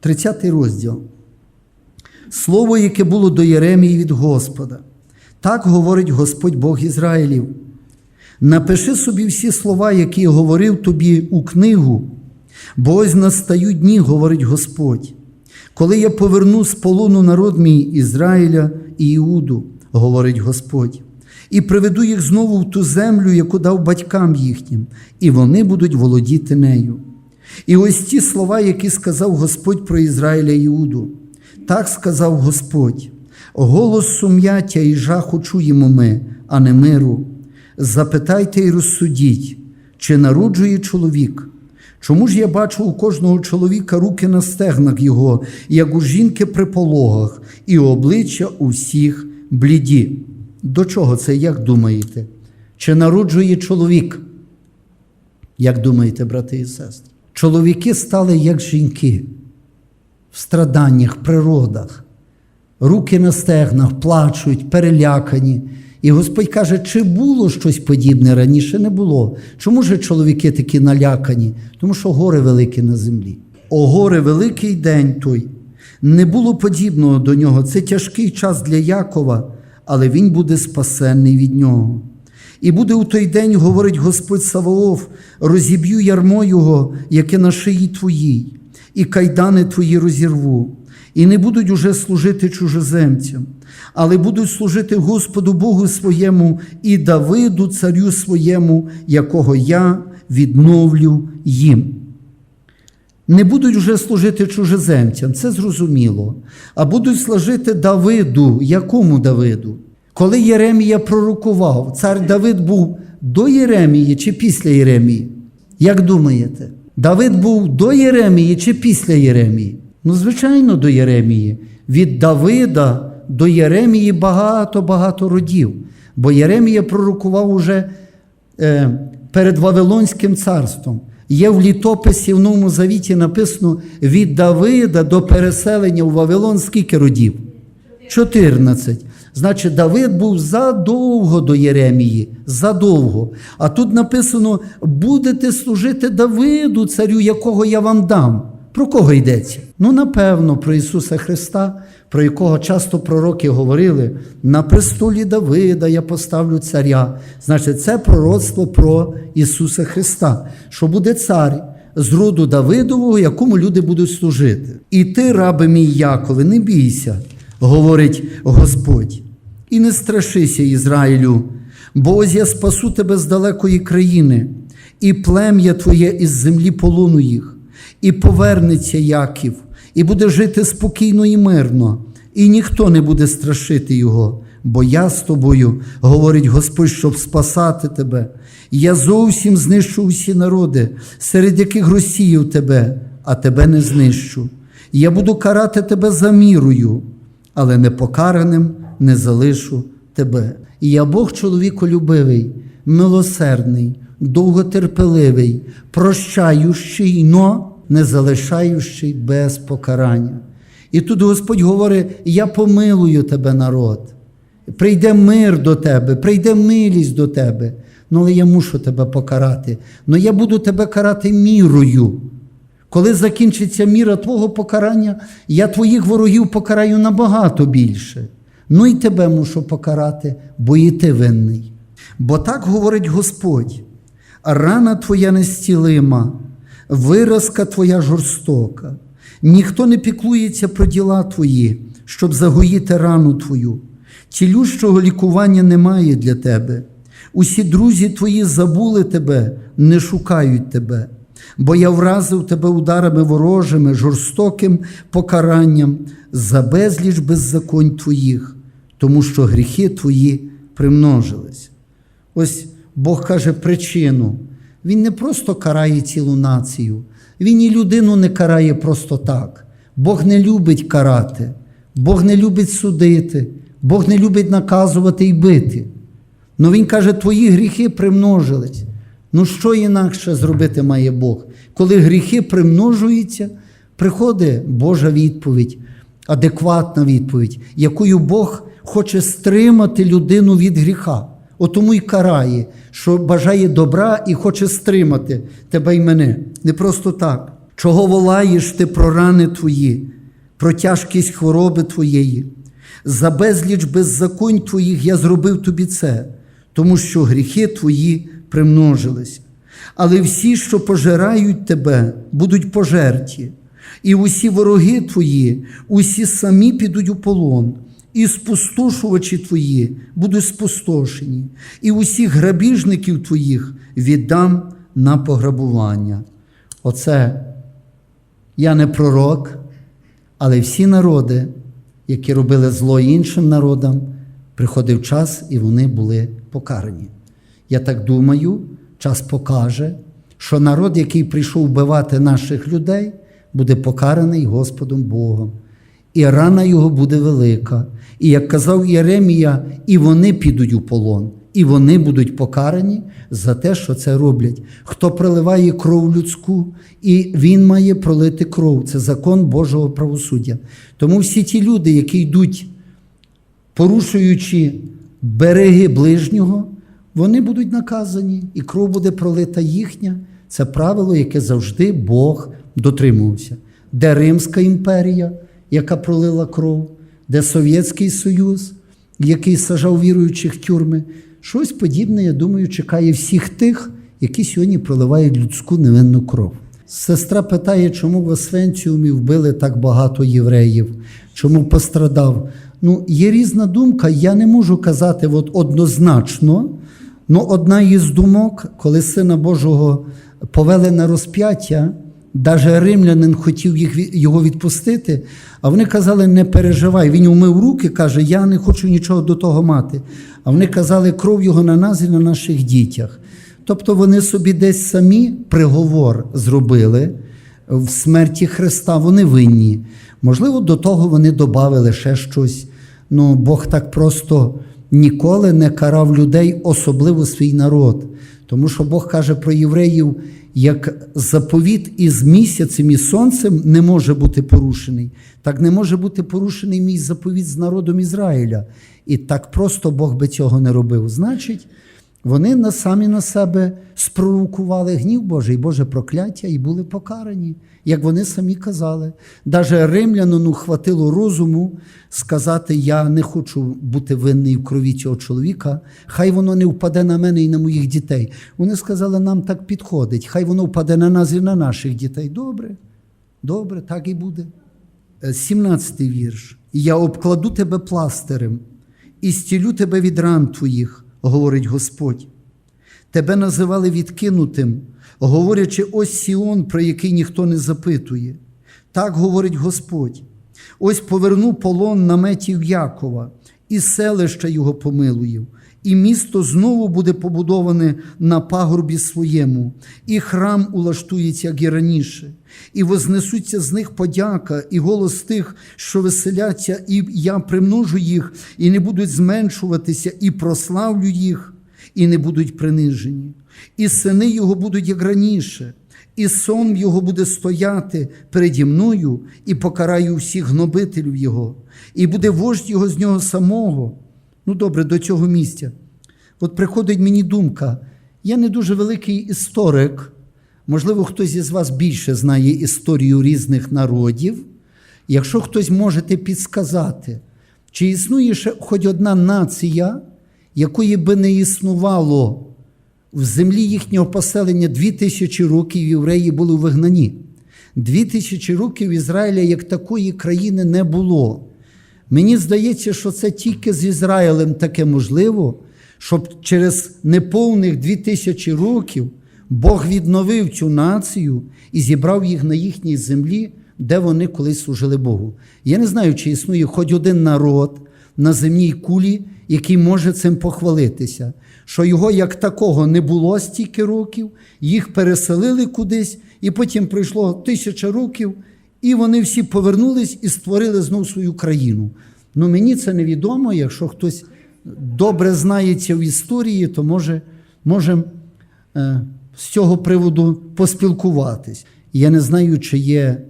30 розділ. Слово, яке було до Єремії від Господа. Так говорить Господь Бог Ізраїлів. Напиши собі всі слова, які говорив тобі у книгу, бо ось настають дні, говорить Господь, коли я поверну з полону народ мій Ізраїля і Іуду, говорить Господь, і приведу їх знову в ту землю, яку дав батькам їхнім, і вони будуть володіти нею. І ось ті слова, які сказав Господь про Ізраїля Іуду. Так сказав Господь: голос сум'яття і жаху чуємо ми, а не миру. Запитайте і розсудіть, чи народжує чоловік. Чому ж я бачу у кожного чоловіка руки на стегнах його, як у жінки при пологах, і обличчя у всіх бліді? До чого це, як думаєте? Чи народжує чоловік? Як думаєте, брати і сестри? Чоловіки стали як жінки в страданнях, природах, руки на стегнах, плачуть, перелякані. І Господь каже, чи було щось подібне раніше не було. Чому ж чоловіки такі налякані? Тому що гори великі на землі. О, горе великий день той. Не було подібного до нього. Це тяжкий час для Якова, але він буде спасенний від нього. І буде у той день, говорить Господь Саваоф, розіб'ю ярмо його, яке на шиї твоїй, і кайдани твої розірву, і не будуть уже служити чужоземцям, але будуть служити Господу Богу своєму і Давиду, царю своєму, якого я відновлю їм. Не будуть вже служити чужоземцям, це зрозуміло, а будуть служити Давиду. Якому Давиду? Коли Єремія пророкував, цар Давид був до Єремії чи після Єремії? Як думаєте? Давид був до Єремії чи після Єремії? Ну, звичайно, до Єремії. Від Давида до Єремії багато-багато родів. Бо Єремія пророкував уже е, перед Вавилонським царством. Є в літописі в Новому Завіті написано від Давида до переселення у Вавилон скільки родів? 14. Значить, Давид був задовго до Єремії, задовго. А тут написано: будете служити Давиду, царю, якого я вам дам. Про кого йдеться? Ну, напевно, про Ісуса Христа, про якого часто пророки говорили: на престолі Давида я поставлю царя. Значить, це пророцтво про Ісуса Христа, що буде цар з роду Давидового, якому люди будуть служити. І ти, раби мій Якове, не бійся, говорить Господь. І не страшися, Ізраїлю, бо ось я спасу тебе з далекої країни, і плем'я твоє із землі полону їх, і повернеться Яків, і буде жити спокійно і мирно, і ніхто не буде страшити його, бо я з тобою, говорить Господь, щоб спасати тебе. Я зовсім знищу усі народи, серед яких розсіяв тебе, а тебе не знищу. Я буду карати тебе за мірою, але непокараним не залишу тебе. І я Бог чоловіколюбивий, милосердний, довготерпеливий, прощаючий, но не залишаючий без покарання. І тут Господь говорить: Я помилую тебе, народ. Прийде мир до тебе, прийде милість до тебе. Ну, але я мушу тебе покарати. Ну я буду тебе карати мірою. Коли закінчиться міра твого покарання, я твоїх ворогів покараю набагато більше. Ну і тебе мушу покарати, бо і ти винний. Бо так говорить Господь: рана твоя нестілима, виразка твоя жорстока, ніхто не піклується про діла твої, щоб загоїти рану твою. Цілющого лікування немає для тебе. Усі друзі твої забули тебе, не шукають тебе, бо я вразив тебе ударами ворожими, жорстоким покаранням за безліч беззаконь твоїх, тому що гріхи твої примножились. Ось Бог каже причину. Він не просто карає цілу націю, він і людину не карає просто так. Бог не любить карати, Бог не любить судити, Бог не любить наказувати і бити. Ну Він каже, твої гріхи примножились. Ну, що інакше зробити має Бог? Коли гріхи примножуються, приходить Божа відповідь, адекватна відповідь, якою Бог хоче стримати людину від гріха. От тому й карає, що бажає добра і хоче стримати тебе і мене. Не просто так. Чого волаєш ти про рани твої, про тяжкість хвороби твоєї? За безліч беззаконь твоїх я зробив тобі це, тому що гріхи твої примножилися. Але всі, що пожирають тебе, будуть пожерті, і усі вороги твої, усі самі підуть у полон, і спустошувачі твої будуть спустошені, і усіх грабіжників твоїх віддам на пограбування. Оце я не пророк, але всі народи, які робили зло іншим народам, приходив час і вони були покарані. Я так думаю, час покаже, що народ, який прийшов вбивати наших людей, буде покараний Господом Богом. І рана його буде велика. І як казав Єремія, і вони підуть у полон, і вони будуть покарані за те, що це роблять. Хто проливає кров людську, і він має пролити кров. Це закон Божого правосуддя. Тому всі ті люди, які йдуть, порушуючи береги ближнього, вони будуть наказані, і кров буде пролита їхня. Це правило, яке завжди Бог дотримувався. Де Римська імперія, яка пролила кров, де Совєтський Союз, який сажав віруючих тюрми. Щось подібне, я думаю, чекає всіх тих, які сьогодні проливають людську невинну кров. Сестра питає, чому в Освенціумі вбили так багато євреїв, чому пострадав. Ну, є різна думка, я не можу казати от однозначно. Ну, одна із думок, коли Сина Божого повели на розп'яття, навіть римлянин хотів їх, його відпустити, а вони казали, не переживай. Він умив руки, каже, я не хочу нічого до того мати. А вони казали, кров його на нас і на наших дітях. Тобто вони собі десь самі приговор зробили в смерті Христа, вони винні. Можливо, до того вони додали ще щось. Ну, Бог так просто ніколи не карав людей, особливо свій народ. Тому що Бог каже про євреїв, як заповіт із місяцем і сонцем не може бути порушений, так не може бути порушений мій заповіт з народом Ізраїля. І так просто Бог би цього не робив. Значить, вони на самі на себе спровокували гнів Божий, Боже прокляття і були покарані, як вони самі казали. Даже римлянину хватило розуму сказати: Я не хочу бути винний в крові цього чоловіка, хай воно не впаде на мене і на моїх дітей. Вони сказали, нам так підходить, хай воно впаде на нас і на наших дітей. Добре, добре, так і буде. 17 вірш. Я обкладу тебе пластирем і стілю тебе від ран твоїх, говорить Господь. Тебе називали відкинутим, говорячи, ось Сіон, про який ніхто не запитує. Так говорить Господь. Ось поверну полон наметів Якова, і селища його помилую, і місто знову буде побудоване на пагорбі своєму, і храм улаштується, як і раніше, і вознесуться з них подяка, і голос тих, що веселяться, і я примножу їх, і не будуть зменшуватися, і прославлю їх, і не будуть принижені. І сини його будуть як раніше, і сон його буде стояти переді мною, і покараю всіх гнобителів його, і буде вождь його з нього самого. Ну, добре, до цього місця. От приходить мені думка, я не дуже великий історик, можливо, хтось із вас більше знає історію різних народів. Якщо хтось можете підсказати, чи існує ще хоч одна нація, якої би не існувало в землі їхнього поселення дві тисячі років євреї були у вигнанні. Дві тисячі років Ізраїля як такої країни не було. Мені здається, що це тільки з Ізраїлем таке можливо, щоб через неповних дві тисячі років Бог відновив цю націю і зібрав їх на їхній землі, де вони колись служили Богу. Я не знаю, чи існує хоч один народ на земній кулі, який може цим похвалитися, що його як такого не було стільки років, їх переселили кудись, і потім пройшло тисяча років, і вони всі повернулись і створили знову свою країну. Ну мені це невідомо. Якщо хтось добре знається в історії, то може, може е, з цього приводу поспілкуватись. Я не знаю, чи є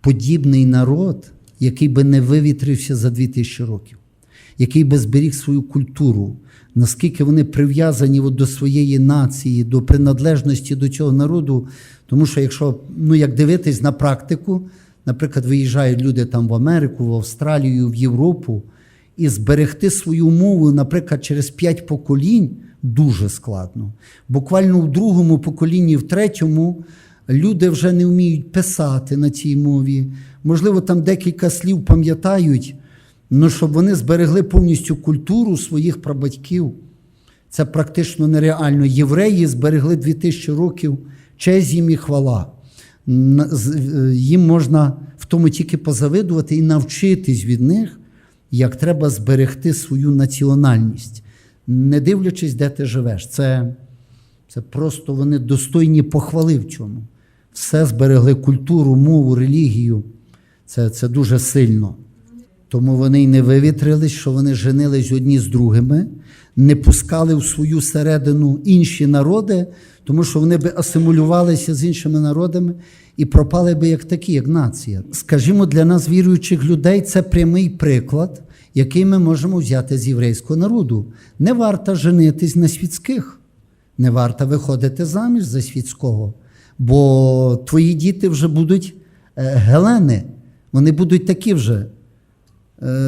подібний народ, який би не вивітрився за 2000 років. Який би зберіг свою культуру, наскільки вони прив'язані до своєї нації, до приналежності до цього народу. Тому що, якщо ну, як дивитись на практику, наприклад, виїжджають люди там в Америку, в Австралію, в Європу, і зберегти свою мову, наприклад, через п'ять поколінь дуже складно. Буквально в другому поколінні, в третьому люди вже не вміють писати на цій мові. Можливо, там декілька слів пам'ятають, але щоб вони зберегли повністю культуру своїх прабатьків. Це практично нереально. Євреї зберегли 2000 років честь їм і хвала. Е, Їм можна в тому тільки позавидувати і навчитись від них, як треба зберегти свою національність, не дивлячись, де ти живеш. Це, це просто вони достойні похвали в цьому. Все зберегли культуру, мову, релігію. Це, це дуже сильно. Тому вони й не вивітрились, що вони женились одні з другими, не пускали в свою середину інші народи, тому що вони би асимулювалися з іншими народами і пропали би як такі, як нація. Скажімо, для нас, віруючих людей, це прямий приклад, який ми можемо взяти з єврейського народу. Не варто женитись на світських, не варто виходити заміж за світського, бо твої діти вже будуть е, гелени, вони будуть такі вже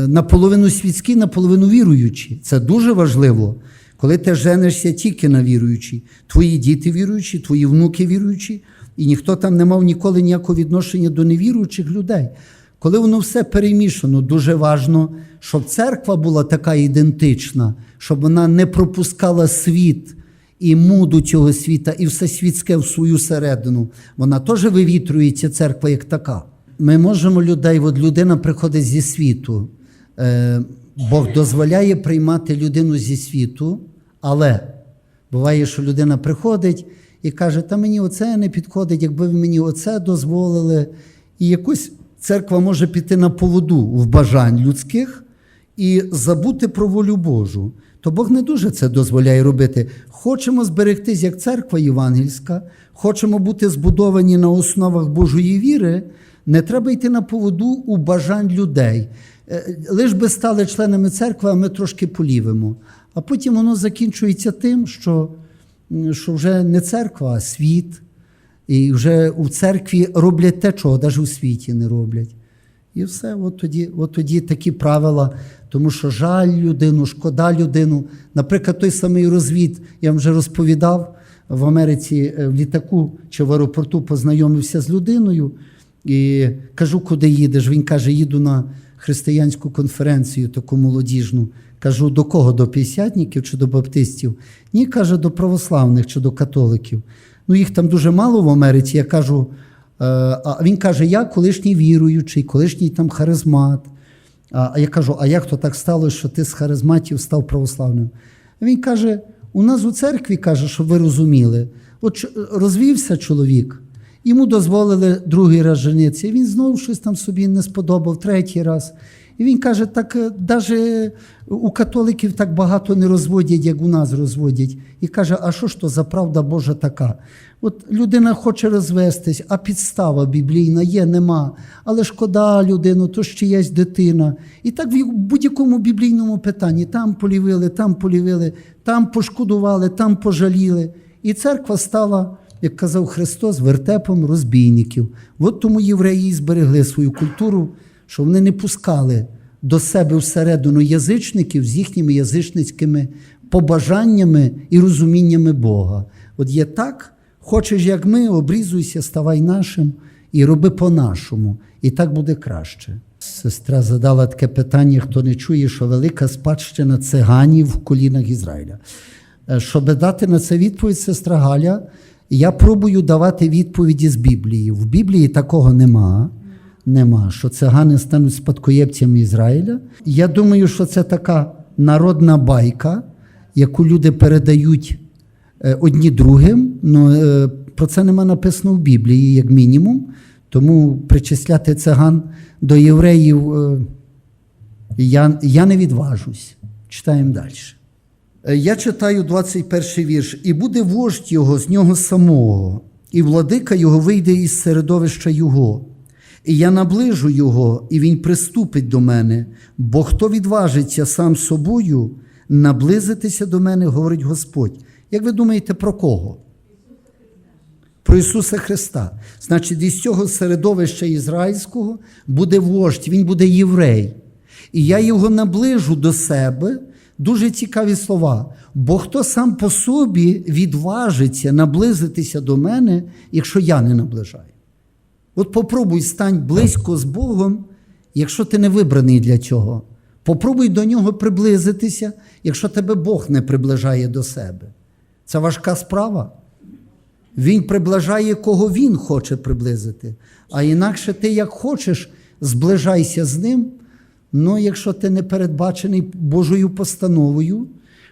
наполовину світські, наполовину віруючі. Це дуже важливо. Коли ти женишся тільки на віруючі, твої діти віруючі, твої внуки віруючі, і ніхто там не мав ніколи ніякого відношення до невіруючих людей. Коли воно все перемішано, дуже важно, щоб церква була така ідентична, щоб вона не пропускала світ і муду цього світа, і все світське в свою середину. Вона теж вивітрюється, церква як така. Ми можемо людей, от людина приходить зі світу. Е, Бог дозволяє приймати людину зі світу, але буває, що людина приходить і каже, та мені оце не підходить, якби ви мені оце дозволили. І якось церква може піти на поводу в бажань людських і забути про волю Божу. То Бог не дуже це дозволяє робити. Хочемо зберегтись як церква євангельська, хочемо бути збудовані на основах Божої віри, не треба йти на поводу у бажань людей. Е, Лиш би стали членами церкви, а ми трошки полівимо. А потім воно закінчується тим, що, що вже не церква, а світ. І вже у церкві роблять те, чого навіть у світі не роблять. І все, от тоді, от тоді такі правила, тому що жаль людину, шкода людину. Наприклад, той самий розвід, я вам вже розповідав в Америці е, в літаку чи в аеропорту познайомився з людиною і кажу, куди їдеш. Він каже, їду на християнську конференцію, таку молодіжну. Кажу, до кого? До п'ятдесятників чи до баптистів? Ні, каже, до православних чи до католиків. Ну, їх там дуже мало в Америці. Я кажу, е, а він каже, я колишній віруючий, колишній там харизмат. А я кажу, а як то так сталося, що ти з харизматів став православним? Він каже: у нас у церкві каже, щоб ви розуміли, от розвівся чоловік, йому дозволили другий раз женитися, і він знову щось там собі не сподобав, третій раз. І він каже, так навіть у католиків так багато не розводять, як у нас розводять. І каже, а що ж то за правда Божа така? От людина хоче розвестись, а підстава біблійна є, нема. Але шкода людину, то ж чиясь дитина. І так в будь-якому біблійному питанні там полівили, там полівили, там пошкодували, там пожаліли. І церква стала, як казав Христос, вертепом розбійників. От тому євреї зберегли свою культуру, що вони не пускали до себе всередину язичників з їхніми язичницькими побажаннями і розуміннями Бога. От є так, хочеш, як ми, обрізуйся, ставай нашим і роби по-нашому. І так буде краще. Сестра задала таке питання, хто не чує, що велика спадщина циганів в колінах Ізраїля. Е, Щоб дати на це відповідь, сестра Галя, я пробую давати відповіді з Біблії. В Біблії такого нема. Нема, що цигани стануть спадкоємцями Ізраїля. Я думаю, що це така народна байка, яку люди передають е, одні другим. Ну, про це нема написано в Біблії, як мінімум. Тому причисляти циган до євреїв е, я, я не відважусь. Читаємо далі. Е, Я читаю 21 вірш. І буде вождь його з нього самого, і владика його вийде із середовища його, І я наближу його, і він приступить до мене. Бо хто відважиться сам собою наблизитися до мене, говорить Господь. Як ви думаєте, про кого? Про Ісуса Христа. Значить, із цього середовища ізраїльського буде вождь, він буде єврей. І я його наближу до себе. Дуже цікаві слова. Бо хто сам по собі відважиться наблизитися до мене, якщо я не наближаю? От попробуй стань близько з Богом, якщо ти не вибраний для цього. Попробуй до нього приблизитися, якщо тебе Бог не приближає до себе. Це важка справа. Він приближає, кого він хоче приблизити. А інакше ти, як хочеш, зближайся з ним. Ну, якщо ти не передбачений Божою постановою,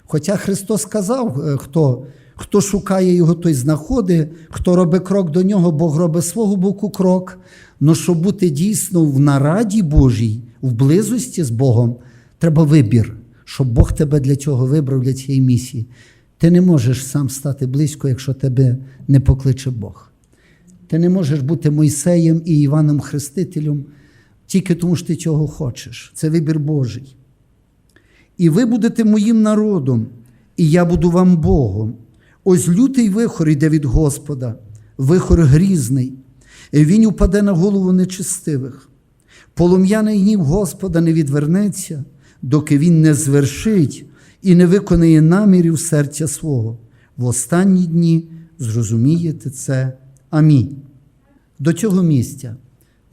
хоча Христос сказав, е, хто, хто шукає його, той знаходить, хто робить крок до нього, Бог робить свого боку крок. Ну, щоб бути дійсно в нараді Божій, в близості з Богом, треба вибір, щоб Бог тебе для цього вибрав, для цієї місії. Ти не можеш сам стати близько, якщо тебе не покличе Бог. Ти не можеш бути Мойсеєм і Іваном Хрестителем тільки тому, що ти цього хочеш. Це вибір Божий. І ви будете моїм народом, і я буду вам Богом. Ось лютий вихор йде від Господа, вихор грізний, і він упаде на голову нечистивих. Полум'яний гнів Господа не відвернеться, доки він не звершить і не виконає намірів серця свого. В останні дні зрозумієте це. Амінь. До цього місця.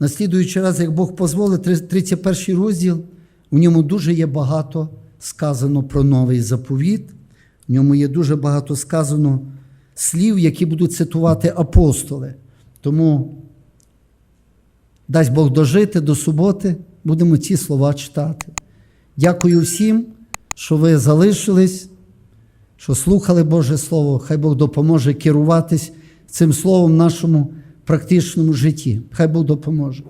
Наслідуючи раз, як Бог дозволить, 31 розділ, в ньому дуже є багато сказано про новий заповіт. В ньому є дуже багато сказано слів, які будуть цитувати апостоли. Тому, дасть Бог дожити до суботи, будемо ці слова читати. Дякую всім, що ви залишились, що слухали Боже Слово. Хай Бог допоможе керуватись цим словом нашому практичному житті. Хай Бог допоможе.